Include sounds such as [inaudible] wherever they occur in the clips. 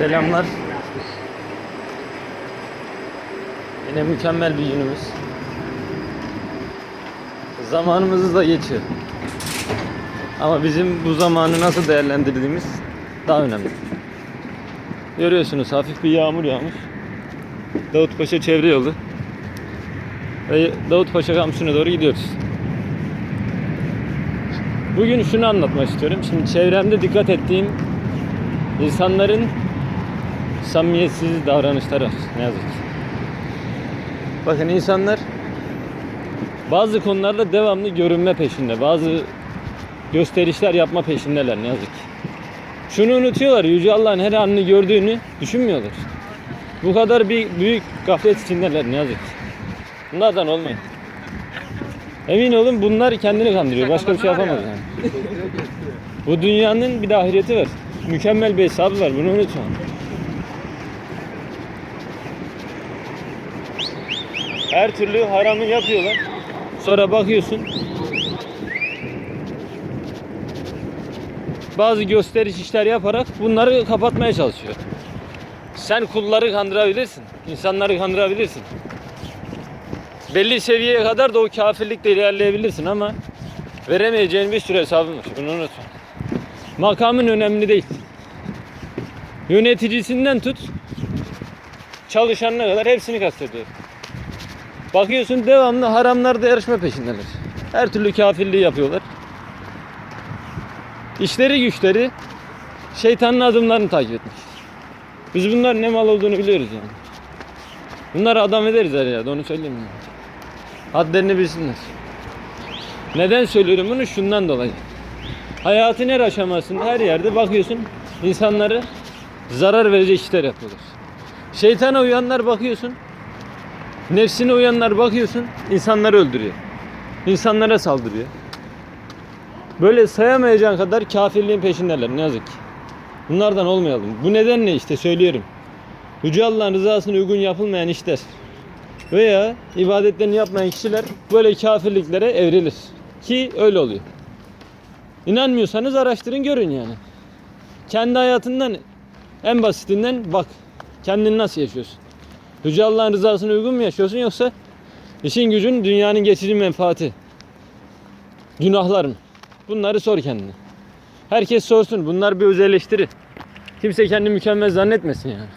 Selamlar. Yine mükemmel bir günümüz. Zamanımız da geçiyor. Ama bizim bu zamanı nasıl değerlendirdiğimiz daha önemli. Görüyorsunuz hafif bir yağmur yağmış. Davutpaşa çevre yolu. Ve Davutpaşa kampüsüne doğru gidiyoruz. Bugün şunu anlatmak istiyorum. Şimdi çevremde dikkat ettiğim insanların samimiyetsiz davranışları var. Ne yazık ki. Bakın insanlar bazı konularda devamlı görünme peşinde. Bazı gösterişler yapma peşindeler ne yazık ki. Şunu unutuyorlar. Yüce Allah'ın her anını gördüğünü düşünmüyorlar. Bu kadar bir büyük gaflet içindeler ne yazık ki. Bunlardan olmayın. Emin olun bunlar kendini kandırıyor. Başka bir şey yapamaz yani. Bu dünyanın bir de ahireti var. Mükemmel bir hesabı var. Bunu unutma. Her türlü haramı yapıyorlar. Sonra bakıyorsun. Bazı gösteriş işler yaparak bunları kapatmaya çalışıyor. Sen kulları kandırabilirsin. insanları kandırabilirsin. Belli seviyeye kadar da o kafirlikle ilerleyebilirsin ama veremeyeceğin bir sürü hesabın var. Bunu unutma. Makamın önemli değil. Yöneticisinden tut çalışanına kadar hepsini kastediyorum. Bakıyorsun devamlı haramlarda yarışma peşindeler. Her türlü kafirliği yapıyorlar. İşleri güçleri şeytanın adımlarını takip etmiş. Biz bunlar ne mal olduğunu biliyoruz yani. Bunları adam ederiz her yerde onu söyleyeyim. Yani. Hadlerini bilsinler. Neden söylüyorum bunu? Şundan dolayı. Hayatın her aşamasında her yerde bakıyorsun insanları zarar verecek işler yapıyorlar. Şeytana uyanlar bakıyorsun Nefsine uyanlar bakıyorsun insanları öldürüyor. İnsanlara saldırıyor. Böyle sayamayacağın kadar kafirliğin peşindeler ne yazık ki. Bunlardan olmayalım. Bu nedenle işte söylüyorum. Yüce Allah'ın rızasına uygun yapılmayan işler veya ibadetlerini yapmayan kişiler böyle kafirliklere evrilir. Ki öyle oluyor. İnanmıyorsanız araştırın görün yani. Kendi hayatından en basitinden bak. Kendini nasıl yaşıyorsun? Yüce Allah'ın rızasına uygun mu yaşıyorsun yoksa işin gücün dünyanın geçici menfaati? Günahlar mı? Bunları sor kendine. Herkes sorsun. Bunlar bir öz eleştiri. Kimse kendini mükemmel zannetmesin yani.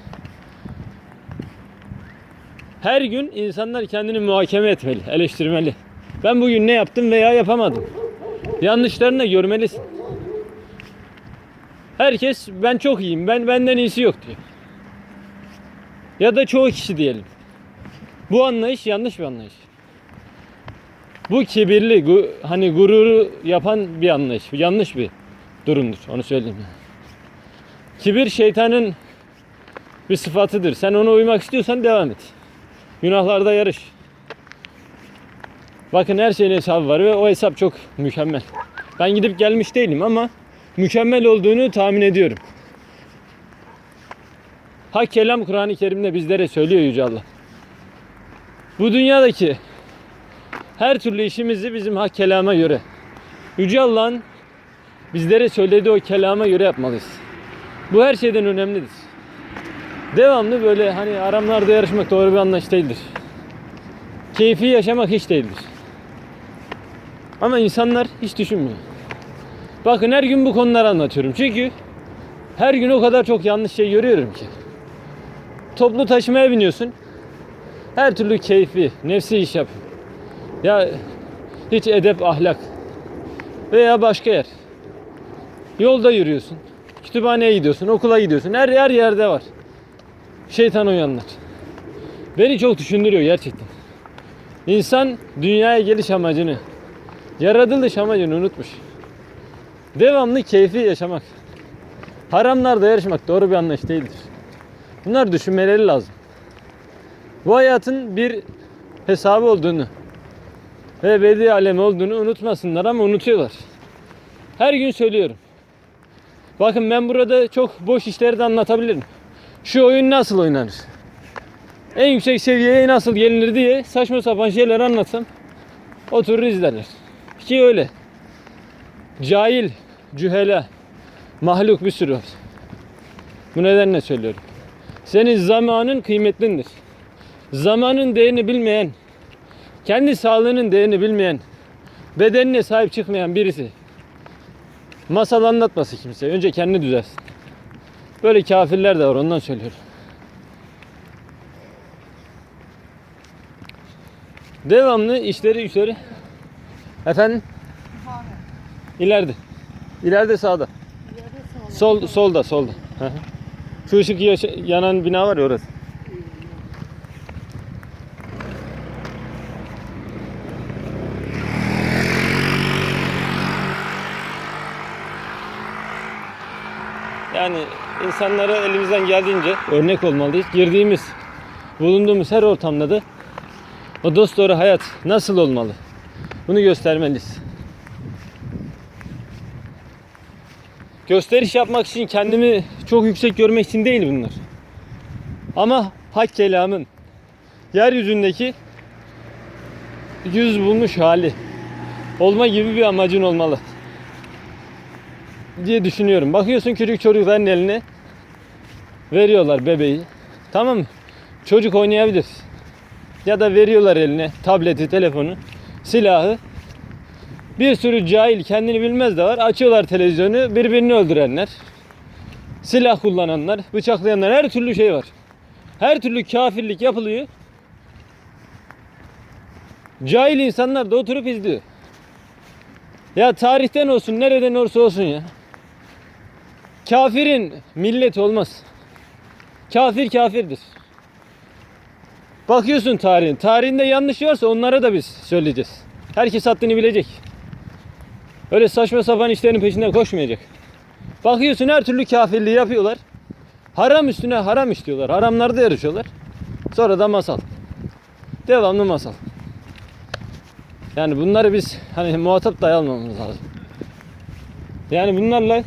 Her gün insanlar kendini muhakeme etmeli, eleştirmeli. Ben bugün ne yaptım veya yapamadım. Yanlışlarını da görmelisin. Herkes ben çok iyiyim, ben benden iyisi yok diyor. Ya da çoğu kişi diyelim. Bu anlayış yanlış bir anlayış. Bu kibirli, gu- hani gururu yapan bir anlayış. Yanlış bir durumdur. Onu söyleyeyim. Kibir şeytanın bir sıfatıdır. Sen ona uymak istiyorsan devam et. Günahlarda yarış. Bakın her şeyin hesabı var ve o hesap çok mükemmel. Ben gidip gelmiş değilim ama mükemmel olduğunu tahmin ediyorum. Hak kelam Kur'an-ı Kerim'de bizlere söylüyor Yüce Allah. Bu dünyadaki her türlü işimizi bizim hak kelama göre, Yüce Allah'ın bizlere söylediği o kelama göre yapmalıyız. Bu her şeyden önemlidir. Devamlı böyle hani aramlarda yarışmak doğru bir anlayış değildir. Keyfi yaşamak hiç değildir. Ama insanlar hiç düşünmüyor. Bakın her gün bu konuları anlatıyorum. Çünkü her gün o kadar çok yanlış şey görüyorum ki. Toplu taşımaya biniyorsun. Her türlü keyfi, nefsi iş yap. Ya hiç edep, ahlak veya başka yer. Yolda yürüyorsun. Kütüphaneye gidiyorsun, okula gidiyorsun. Her her yerde var. Şeytan uyanlar. Beni çok düşündürüyor gerçekten. İnsan dünyaya geliş amacını, yaratılış amacını unutmuş. Devamlı keyfi yaşamak. Haramlarda yarışmak doğru bir anlayış değildir. Bunlar düşünmeleri lazım. Bu hayatın bir hesabı olduğunu ve bedi alemi olduğunu unutmasınlar ama unutuyorlar. Her gün söylüyorum. Bakın ben burada çok boş işleri de anlatabilirim. Şu oyun nasıl oynanır? En yüksek seviyeye nasıl gelinir diye saçma sapan şeyler anlatsam oturur izlerler. Ki öyle. Cahil, cühela, mahluk bir sürü var. Bu nedenle söylüyorum. Senin zamanın kıymetlindir. Zamanın değerini bilmeyen, kendi sağlığının değerini bilmeyen, bedenine sahip çıkmayan birisi masal anlatması kimseye. Önce kendini düzelsin. Böyle kafirler de var ondan söylüyorum. Devamlı işleri güçleri. Efendim? İleride. İleride sağda. Sol solda solda. Hı hı. Şu ışık yanan bina var ya orası. Yani insanlara elimizden geldiğince örnek olmalıyız. Girdiğimiz, bulunduğumuz her ortamda da o dost doğru hayat nasıl olmalı? Bunu göstermeliyiz. Gösteriş yapmak için kendimi çok yüksek görmek için değil bunlar. Ama hak kelamın yeryüzündeki yüz bulmuş hali olma gibi bir amacın olmalı diye düşünüyorum. Bakıyorsun küçük çocukların eline veriyorlar bebeği. Tamam mı? Çocuk oynayabilir. Ya da veriyorlar eline tableti, telefonu, silahı. Bir sürü cahil kendini bilmez de var. Açıyorlar televizyonu birbirini öldürenler. Silah kullananlar, bıçaklayanlar her türlü şey var. Her türlü kafirlik yapılıyor. Cahil insanlar da oturup izliyor. Ya tarihten olsun, nereden olursa olsun ya. Kafirin millet olmaz. Kafir kafirdir. Bakıyorsun tarihin. Tarihinde yanlış varsa onlara da biz söyleyeceğiz. Herkes haddini bilecek. Öyle saçma sapan işlerin peşinden koşmayacak. Bakıyorsun her türlü kafirliği yapıyorlar. Haram üstüne haram işliyorlar. Haramlarda yarışıyorlar. Sonra da masal. Devamlı masal. Yani bunları biz hani muhatap dahi almamamız lazım. Yani bunlarla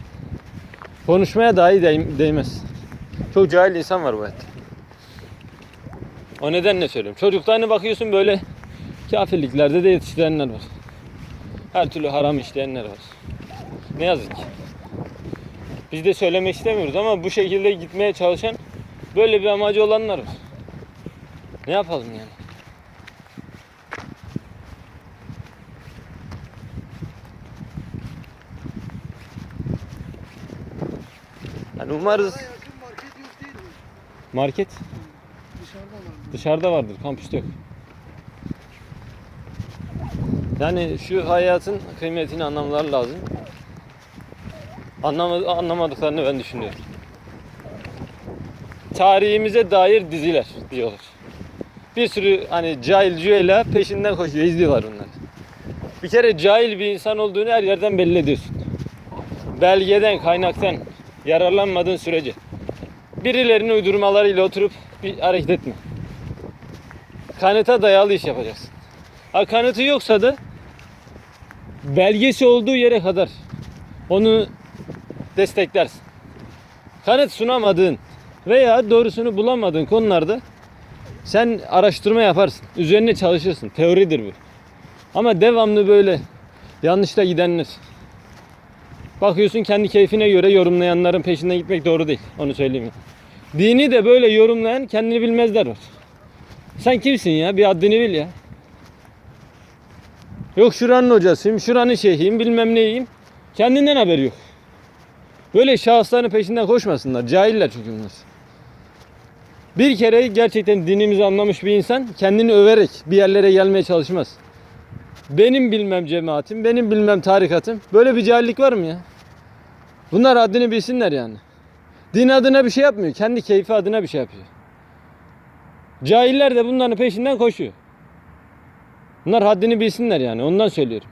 konuşmaya dahi değ- değmez. Çok cahil insan var bu hayatta. O nedenle söylüyorum. Çocuklarına bakıyorsun böyle kafirliklerde de yetiştirenler var. Her türlü haram işleyenler var. Ne yazık ki. Biz de söylemek istemiyoruz ama bu şekilde gitmeye çalışan böyle bir amacı olanlar var. Ne yapalım yani? Yani umarız market dışarıda vardır, kampüste yok. Yani şu hayatın kıymetini anlamaları lazım. Anlama, anlamadıklarını ben düşünüyorum. Tarihimize dair diziler diyorlar. Bir sürü hani cahil cüela peşinden koşuyor, izliyorlar bunları. Bir kere cahil bir insan olduğunu her yerden belli ediyorsun. Belgeden, kaynaktan yararlanmadığın sürece. Birilerinin uydurmalarıyla oturup bir hareket etme. Kanıta dayalı iş yapacaksın. Ha kanıtı yoksa da belgesi olduğu yere kadar onu desteklersin. Kanıt sunamadığın veya doğrusunu bulamadığın konularda sen araştırma yaparsın. Üzerine çalışırsın. Teoridir bu. Ama devamlı böyle yanlışla gidenler. Bakıyorsun kendi keyfine göre yorumlayanların peşinden gitmek doğru değil. Onu söyleyeyim. Dini de böyle yorumlayan kendini bilmezler var. Sen kimsin ya? Bir haddini bil ya. Yok şuranın hocasıyım, şuranın şeyhiyim, bilmem neyim. Kendinden haberi yok. Böyle şahısların peşinden koşmasınlar. Cahiller çünkü bunlar. Bir kere gerçekten dinimizi anlamış bir insan kendini överek bir yerlere gelmeye çalışmaz. Benim bilmem cemaatim, benim bilmem tarikatım. Böyle bir cahillik var mı ya? Bunlar haddini bilsinler yani. Din adına bir şey yapmıyor. Kendi keyfi adına bir şey yapıyor. Cahiller de bunların peşinden koşuyor. Bunlar haddini bilsinler yani. Ondan söylüyorum.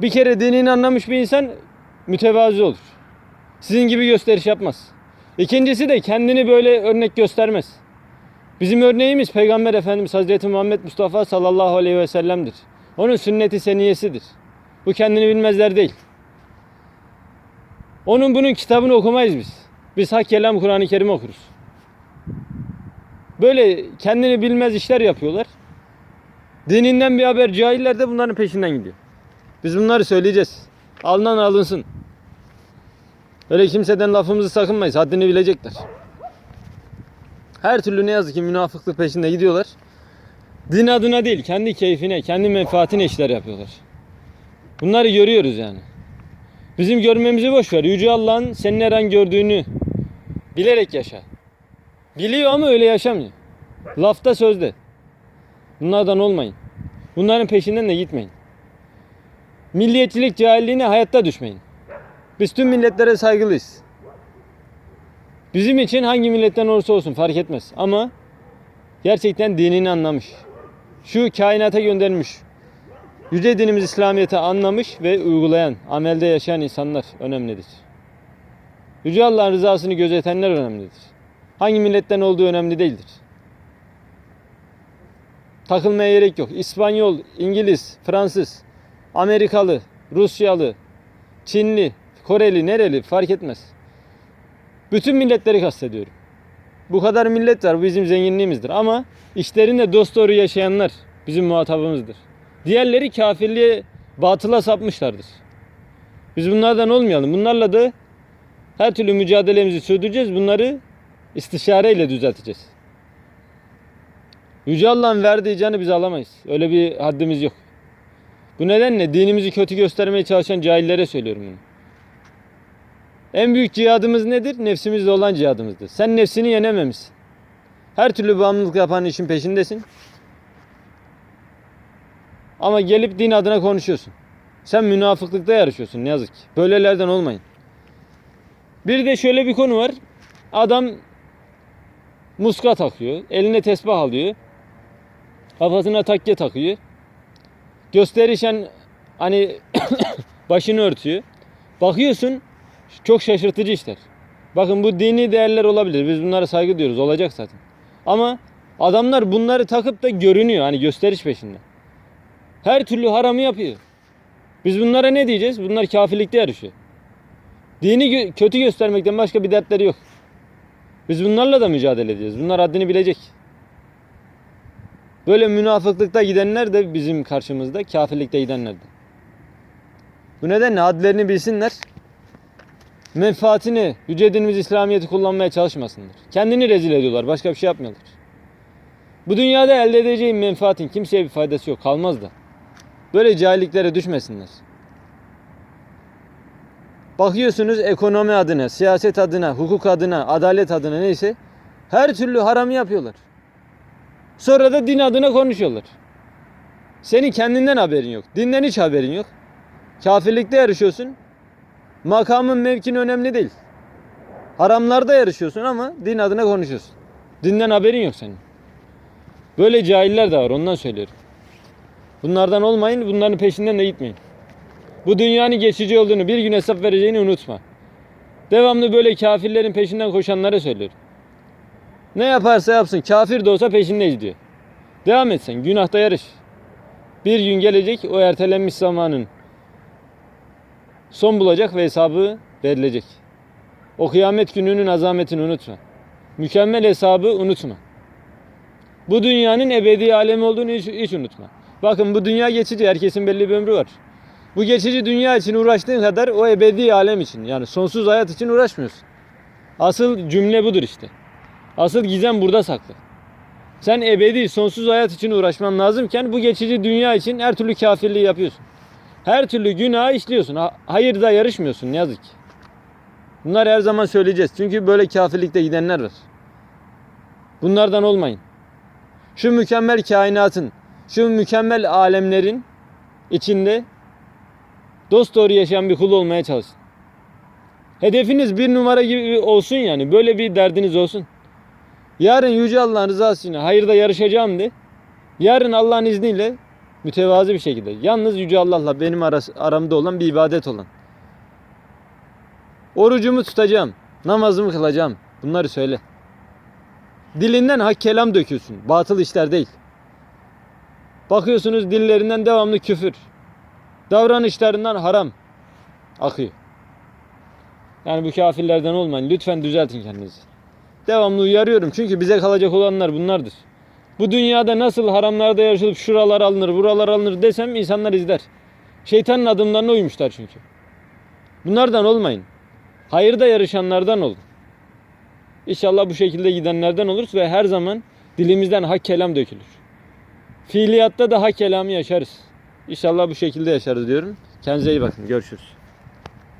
Bir kere dinini anlamış bir insan mütevazi olur. Sizin gibi gösteriş yapmaz. İkincisi de kendini böyle örnek göstermez. Bizim örneğimiz Peygamber Efendimiz Hazreti Muhammed Mustafa sallallahu aleyhi ve sellem'dir. Onun sünneti seniyesidir. Bu kendini bilmezler değil. Onun bunun kitabını okumayız biz. Biz hak kelam Kur'an-ı Kerim okuruz. Böyle kendini bilmez işler yapıyorlar. Dininden bir haber cahiller de bunların peşinden gidiyor. Biz bunları söyleyeceğiz. Alınan alınsın. Öyle kimseden lafımızı sakınmayız. Haddini bilecekler. Her türlü ne yazık ki münafıklık peşinde gidiyorlar. Din adına değil, kendi keyfine, kendi menfaatine işler yapıyorlar. Bunları görüyoruz yani. Bizim görmemizi boş ver. Yüce Allah'ın senin her an gördüğünü bilerek yaşa. Biliyor ama öyle yaşamıyor. Lafta sözde. Bunlardan olmayın. Bunların peşinden de gitmeyin. Milliyetçilik cahilliğine hayatta düşmeyin. Biz tüm milletlere saygılıyız. Bizim için hangi milletten olursa olsun fark etmez. Ama gerçekten dinini anlamış. Şu kainata göndermiş. Yüce dinimiz İslamiyet'i anlamış ve uygulayan, amelde yaşayan insanlar önemlidir. Yüce Allah'ın rızasını gözetenler önemlidir. Hangi milletten olduğu önemli değildir. Takılmaya gerek yok. İspanyol, İngiliz, Fransız, Amerikalı, Rusyalı, Çinli, Koreli, nereli fark etmez. Bütün milletleri kastediyorum. Bu kadar millet var bizim zenginliğimizdir ama işlerinde dost doğru yaşayanlar bizim muhatabımızdır. Diğerleri kafirliğe, batıla sapmışlardır. Biz bunlardan olmayalım. Bunlarla da her türlü mücadelemizi sürdüreceğiz. Bunları istişareyle düzelteceğiz. Yüce Allah'ın verdiği canı biz alamayız. Öyle bir haddimiz yok. Bu nedenle dinimizi kötü göstermeye çalışan cahillere söylüyorum bunu. En büyük cihadımız nedir? Nefsimizle olan cihadımızdır. Sen nefsini yenememişsin. Her türlü bağımlılık yapan işin peşindesin. Ama gelip din adına konuşuyorsun. Sen münafıklıkta yarışıyorsun ne yazık ki. Böylelerden olmayın. Bir de şöyle bir konu var. Adam muska takıyor. Eline tesbih alıyor. Kafasına takke takıyor. Gösterişen hani [coughs] başını örtüyor. Bakıyorsun çok şaşırtıcı işler. Bakın bu dini değerler olabilir. Biz bunlara saygı diyoruz. Olacak zaten. Ama adamlar bunları takıp da görünüyor. Hani gösteriş peşinde. Her türlü haramı yapıyor. Biz bunlara ne diyeceğiz? Bunlar kafirlikte yarışıyor. Dini kötü göstermekten başka bir dertleri yok. Biz bunlarla da mücadele edeceğiz. Bunlar haddini bilecek. Böyle münafıklıkta gidenler de bizim karşımızda, kafirlikte gidenler de. Bu nedenle hadlerini bilsinler. Menfaatini, yüce dinimiz İslamiyet'i kullanmaya çalışmasınlar. Kendini rezil ediyorlar, başka bir şey yapmıyorlar. Bu dünyada elde edeceğin menfaatin kimseye bir faydası yok, kalmaz da. Böyle cahilliklere düşmesinler. Bakıyorsunuz ekonomi adına, siyaset adına, hukuk adına, adalet adına neyse her türlü haramı yapıyorlar. Sonra da din adına konuşuyorlar. Senin kendinden haberin yok. Dinden hiç haberin yok. Kafirlikte yarışıyorsun. Makamın mevkin önemli değil. Haramlarda yarışıyorsun ama din adına konuşuyorsun. Dinden haberin yok senin. Böyle cahiller de var ondan söylüyorum. Bunlardan olmayın, bunların peşinden de gitmeyin. Bu dünyanın geçici olduğunu, bir gün hesap vereceğini unutma. Devamlı böyle kafirlerin peşinden koşanlara söylüyorum. Ne yaparsa yapsın, kafir de olsa peşindeyiz diyor. Devam et sen, günahta yarış. Bir gün gelecek, o ertelenmiş zamanın son bulacak ve hesabı verilecek. O kıyamet gününün azametini unutma. Mükemmel hesabı unutma. Bu dünyanın ebedi alemi olduğunu hiç, hiç unutma. Bakın bu dünya geçici, herkesin belli bir ömrü var. Bu geçici dünya için uğraştığın kadar o ebedi alem için yani sonsuz hayat için uğraşmıyorsun. Asıl cümle budur işte. Asıl gizem burada saklı. Sen ebedi sonsuz hayat için uğraşman lazımken bu geçici dünya için her türlü kafirliği yapıyorsun. Her türlü günah işliyorsun. Ha- Hayırda yarışmıyorsun ne yazık ki. Bunları her zaman söyleyeceğiz. Çünkü böyle kafirlikte gidenler var. Bunlardan olmayın. Şu mükemmel kainatın, şu mükemmel alemlerin içinde dost doğru yaşayan bir kul olmaya çalışın. Hedefiniz bir numara gibi olsun yani. Böyle bir derdiniz olsun. Yarın Yüce Allah'ın rızası için hayırda yarışacağım de. Yarın Allah'ın izniyle mütevazı bir şekilde. Yalnız Yüce Allah'la benim arası, aramda olan bir ibadet olan. Orucumu tutacağım. Namazımı kılacağım. Bunları söyle. Dilinden hak kelam döküyorsun. Batıl işler değil. Bakıyorsunuz dillerinden devamlı küfür. Davranışlarından haram akıyor. Yani bu kafirlerden olmayın. Lütfen düzeltin kendinizi. Devamlı uyarıyorum. Çünkü bize kalacak olanlar bunlardır. Bu dünyada nasıl haramlarda yarışılıp şuralar alınır, buralar alınır desem insanlar izler. Şeytanın adımlarına uymuşlar çünkü. Bunlardan olmayın. Hayırda yarışanlardan olun. İnşallah bu şekilde gidenlerden oluruz ve her zaman dilimizden hak kelam dökülür. Fiiliyatta da hak kelamı yaşarız. İnşallah bu şekilde yaşarız diyorum. Kendinize iyi bakın. Görüşürüz.